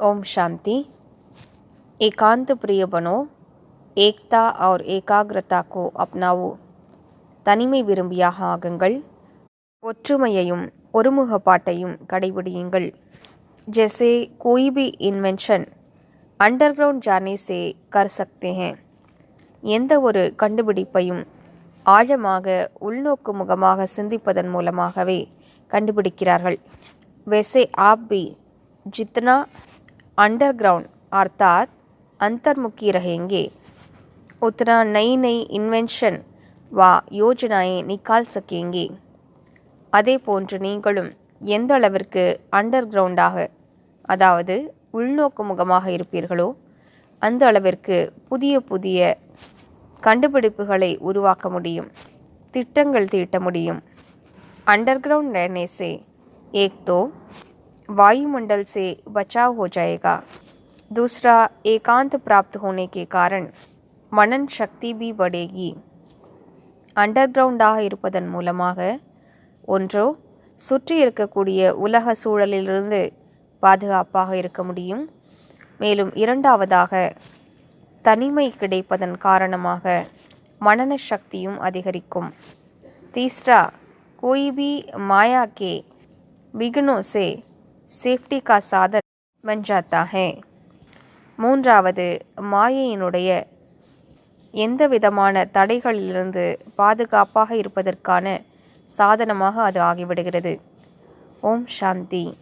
ओम शांति एकांत प्रिय बनो एकता और एकाग्रता को अपनाओ தனிமை விரும்பியாக ஆகுங்கள் ஒற்றுமையையும் ஒருமுகப்பாட்டையும் கடைபிடியுங்கள் जैसे कोई भी इन्वेंशन अंडरग्राउंड जाने से कर सकते हैं எந்த ஒரு கண்டுபிடிப்பையும் ஆழமாக உள்நோக்கு முகமாக சிந்திப்பதன் மூலமாகவே கண்டுபிடிக்கிறார்கள் वैसे आप भी जितना अंडरग्राउंड अर्थात अंतर्मुखी रहेंगे उतना नई नई इन्वेंशन व योजनाएं निकाल सकेंगे அதே போன்று நீங்களும் எந்த அளவிற்கு அண்டர் கிரவுண்டாக அதாவது உள்நோக்கு முகமாக இருப்பீர்களோ அந்த அளவிற்கு புதிய புதிய கண்டுபிடிப்புகளை உருவாக்க முடியும் திட்டங்கள் தீட்ட முடியும் अंडरग्राउंड रहने से एक तो वायुमंडल से बचाव हो जाएगा दूसरा एकांत प्राप्त होने के कारण मनन शक्ति भी बढ़ेगी அண்டர்கிரவுண்டாக இருப்பதன் மூலமாக ஒன்றோ சுற்றி இருக்கக்கூடிய உலக சூழலிலிருந்து பாதுகாப்பாக இருக்க முடியும் மேலும் இரண்டாவதாக தனிமை கிடைப்பதன் காரணமாக மனன சக்தியும் அதிகரிக்கும் तीसरा कोई भी माया के विघ्नों से சேஃப்டி கா சாதன் बन जाता है மூன்றாவது மாயையினுடைய எந்த விதமான தடைகளிலிருந்து பாதுகாப்பாக இருப்பதற்கான சாதனமாக அது ஆகிவிடுகிறது ஓம் சாந்தி